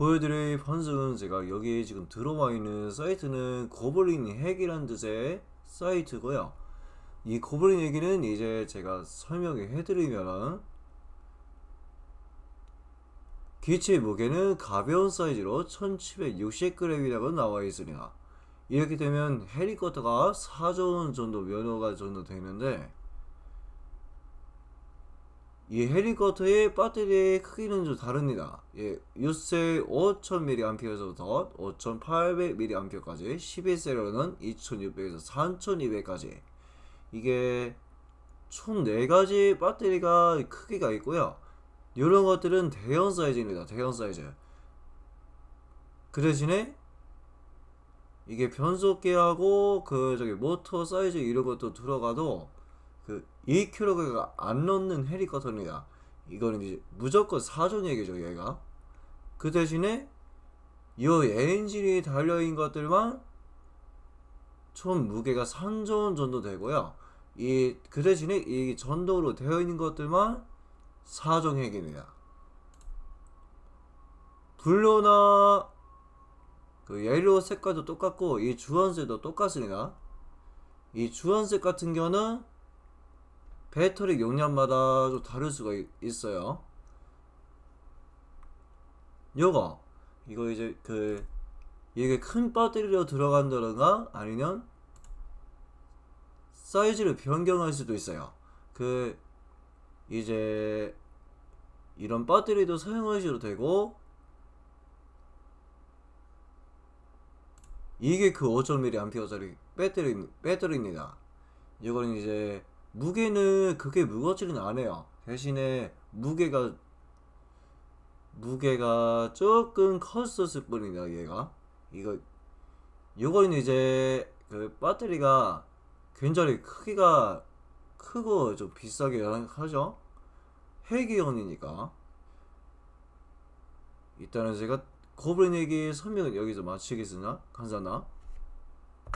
보여드릴 편승은 제가 여기 지금 들어와 있는 사이트는 고블린 핵이라는 뜻의 사이트고요. 이 고블린 핵기는 이제 제가 설명을 해드리면은 기체 무게는 가벼운 사이즈로 1760g이라고 나와 있습니다. 이렇게 되면 헬리콥터가 4조 정도 면허가 정도 되는데 이 헬리콥터의 배터리의 크기는 좀 다릅니다. 예, 6셀 5000mAh에서부터 5800mAh까지 11셀로는 2600에서 3200까지 이게 총 4가지 배터리가 크기가 있고요. 이런 것들은 대형 사이즈입니다. 대형 사이즈. 그 대신에 이게 변속기하고 그 저기 모터 사이즈 이런 것도 들어가도 그 2kg가 안 넘는 헬리콥터입니다. 이거는 이제 무조건 사전 얘기죠, 얘가. 그 대신에 이 엔진이 달려있는 것들만 총 무게가 3조 정도 되고요. 이 그 대신에 이 전동으로 되어 있는 것들만 4종 핵입니다. 블루나 그 옐로우 색깔도 똑같고 이 주황색도 똑같습니다. 이 주황색 같은 경우는 배터리 용량마다 좀 다를 수가 있- 있어요. 요거 이거 이제 그 이게 큰 배터리로 들어간다던가 아니면 사이즈를 변경할 수도 있어요. 그 이제 이런 배터리도 사용하셔도 되고 이게 그 5.1A짜리 배터리 배터리입니다. 이거는 이제 무게는 그렇게 무겁지는 않아요. 대신에 무게가 무게가 조금 컸었을 뿐이다 얘가 이거 이거는 이제 그 배터리가 굉장히 크기가 크고 좀 비싸게 하죠. 헬기용이니까. 일단은 제가 고블린 얘기 설명을 여기서 마치겠으나 감사합니다.